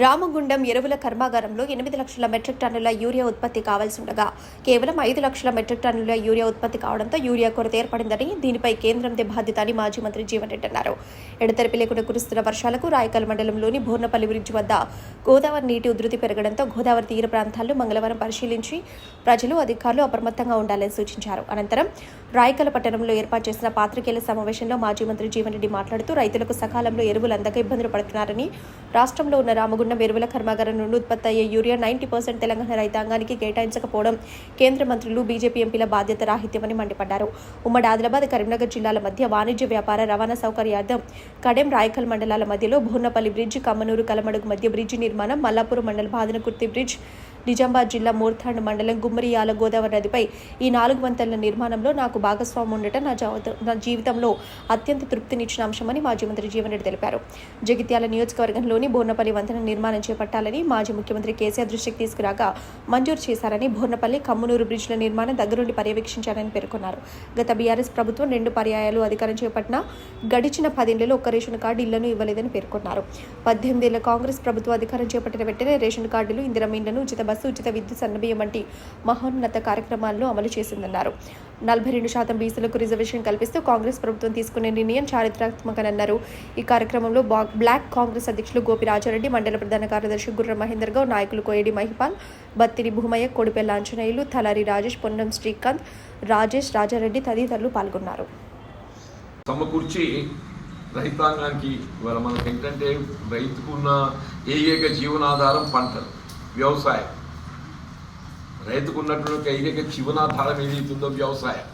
రామగుండం ఎరువుల కర్మాగారంలో ఎనిమిది లక్షల మెట్రిక్ టన్నుల యూరియా ఉత్పత్తి కావాల్సి ఉండగా కేవలం ఐదు లక్షల మెట్రిక్ టన్నుల యూరియా ఉత్పత్తి కావడంతో యూరియా కొరత ఏర్పడిందని దీనిపై కేంద్రందే బాధ్యత అని మాజీ మంత్రి జీవన్ రెడ్డి అన్నారు. ఎడతెరిపి లేకుండా కురుస్తున్న వర్షాలకు రాయకల్ మండలంలోని బోర్నపల్లి బ్రిడ్జ్ వద్ద గోదావరి నీటి ఉధృతి పెరగడంతో గోదావరి తీర ప్రాంతాల్లో మంగళవారం పరిశీలించి ప్రజలు అధికారులు అప్రమత్తంగా ఉండాలని సూచించారు. అనంతరం రాయకల్ పట్టణంలో ఏర్పాటు చేసిన పాత్రికేయుల సమావేశంలో మాజీ మంత్రి జీవన్ రెడ్డి మాట్లాడుతూ రైతులకు సకాలంలో ఎరువులు అందక ఇబ్బందులు పడుతున్నారని రాష్ట్రంలో ఉన్న రామగుండ ఎరువుల కర్మాగారం నుండి ఉత్పత్తి అయ్యే యూరియా నైంటీ పర్సెంట్ తెలంగాణ రైతాంగానికి కేటాయించకపోవడం కేంద్ర మంత్రులు బీజేపీ ఎంపీల బాధ్యత రాహిత్యమని మండిపడ్డారు. ఉమ్మడి ఆదిలాబాద్ కరీంనగర్ జిల్లాల మధ్య వాణిజ్య వ్యాపార రవాణా సౌకర్యార్థం కడెం రాయకల్ మండలాల మధ్యలో భూర్నపల్లి బ్రిడ్జ్ కమ్మనూరు కలమడుగు మధ్య బ్రిడ్జి నిర్మాణం మల్లాపురం మండల బాదనకుర్తి బ్రిడ్జ్ నిజామాబాద్ జిల్లా మూర్థాండ్ మండలం గుమ్మరియాల గోదావరి నదిపై ఈ నాలుగు వంతెనల నిర్మాణంలో నాకు భాగస్వామ్యం ఉండటం నా నా జీవితంలో అత్యంత తృప్తినిచ్చిన అంశమని మాజీ మంత్రి జీవన్ రెడ్డి తెలిపారు. జగిత్యాల నియోజకవర్గంలోని బోర్నపల్లి వంతెన నిర్మాణం చేపట్టాలని మాజీ ముఖ్యమంత్రి కేసీఆర్ దృష్టికి తీసుకురాగా మంజూరు చేశారని బోర్నపల్లి కమ్మునూరు బ్రిడ్జ్ల నిర్మాణం దగ్గరుండి పర్యవేక్షించారని పేర్కొన్నారు. గత బీఆర్ఎస్ ప్రభుత్వం రెండు పర్యాయాలు అధికారం చేపట్టిన గడిచిన పదేళ్ళలో ఒక్క రేషన్ కార్డు ఇళ్ళను ఇవ్వలేదని పేర్కొన్నారు. పద్దెనిమిదేళ్ళ కాంగ్రెస్ ప్రభుత్వం అధికారం చేపట్టిన వెంటనే రేషన్ కార్డులు ఇందిరమ్మ ఇండ్లను ఉచిత బస్సు ఉచిత విద్యుత్ సన్నబియ్యం వంటి మహోన్నత కార్యక్రమాలను అమలు చేసిందన్నారు. నలభై రెండు శాతం బీసీలకు రిజర్వేషన్ కల్పిస్తూ కాంగ్రెస్ ప్రభుత్వం తీసుకునే నిర్ణయం చారిత్రాత్మకనన్నారు. ఈ కార్యక్రమంలో బ్లాక్ కాంగ్రెస్ అధ్యక్షులు గోపి రాజారెడ్డి మండల ప్రధాన కార్యదర్శి గుర్ర మహేందర్ గౌడ్ నాయకులు కోయడి మహిపాల్ బత్తిరి భూమయ్య కొడిపెల్ల ఆంజనేయులు తలారి రాజేష్ పొన్నం శ్రీకాంత్ రాజేష్ రాజారెడ్డి తదితరులు పాల్గొన్నారు. సమకూర్చి రైతాంగానికి ఇవాళ మనకు ఏంటంటే రైతుకున్న ఏకైక జీవనాధారం పంటలు వ్యవసాయం. రైతుకు ఉన్నటువంటి ఏకైక జీవనాధారం ఏదైతుందో వ్యవసాయం.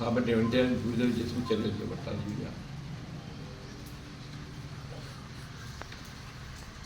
కాబట్టి వెంటనే విడుదల చేసుకుని చర్యలు చేపట్టాలి